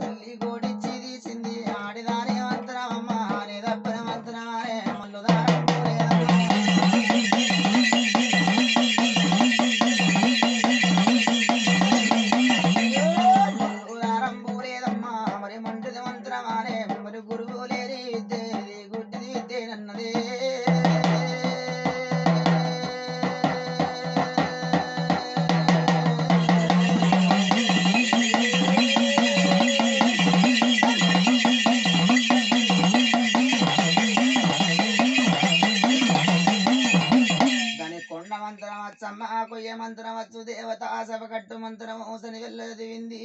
తల్లి గోడిచ్చి మంత్రం వచ్చమ్మ కొయ్య మంత్రం వచ్చు దేవత సభకట్టు మంత్రం ఊసని వెళ్ళదివింది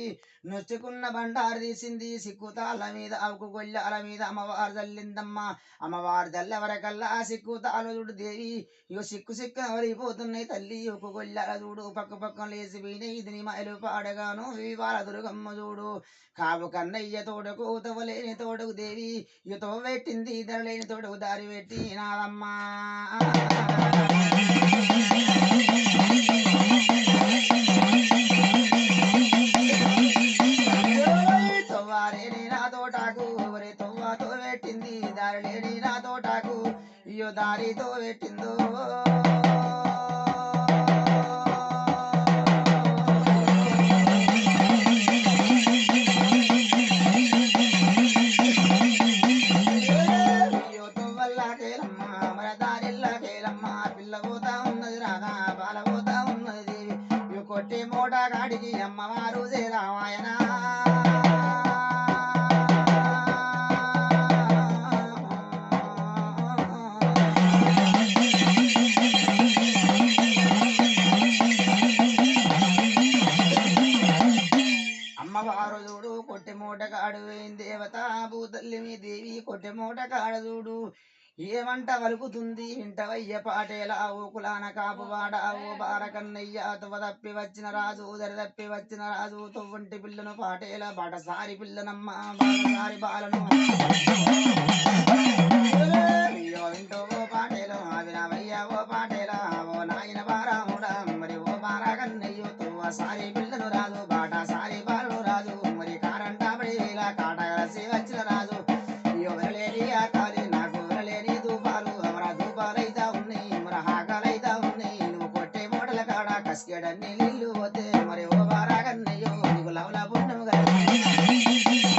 నొచ్చుకున్న బండారు తీసింది సిక్కుతాల మీద అవుకు గొల్లల మీద అమ్మవారు చల్లిందమ్మ అమ్మవారు తెల్లవరకల్లా సిక్కుతాలు చూడు దేవి. ఇగో సిక్కు సిక్కు ఎవరిపోతున్నాయి తల్లి. ఒక గొల్లల చూడు పక్క పక్కన లేచి పోయినాయి. ఇది మైలు పాడగాను వివాల దుర్గమ్మ చూడు. కాపు కన్నయ్య తోడకు తవ్వలేని తోడకు దేవి. ఇక తోవ పెట్టింది ధరలేని తోడకు దారి పెట్టి నాదమ్మా. పెట్టింది దారి లేని నా ఇయ్యో దారితో పెట్టిందో మోట కాడికి అమ్మవారు రామాయణ. అమ్మవారు చూడు కొట్టె మూట కాడు వేయింది దేవత భూతల్లి దేవి కొట్టె మూట కాడ ఏమంట వలుకుతుంది ఇంటవయ్య పాటేలా ఓ కులాన కాపువాడ ఓ బారకన్నయ్య తువ తప్పి వచ్చిన రాజు దరి తప్పి వచ్చిన రాజు తువ్వంటి పిల్లను పాటేల బాటసారి పిల్లనమ్మ బాటసారి బాలను అయ్యో వింటో ఓ పాటేలో వినవయ్య ఓ పాటేలా ఓ నాయన బారాముడా మరి ఓ బారాకన్నయ్యో తువ్వ సారి పిల్లను రాజు బాటసారి బాలు రాజు మరి కారంట పసిగడన్ని పోతే మరి ఓ బారాగన్నయ్యో నీకు లవల పుణ్యం కదా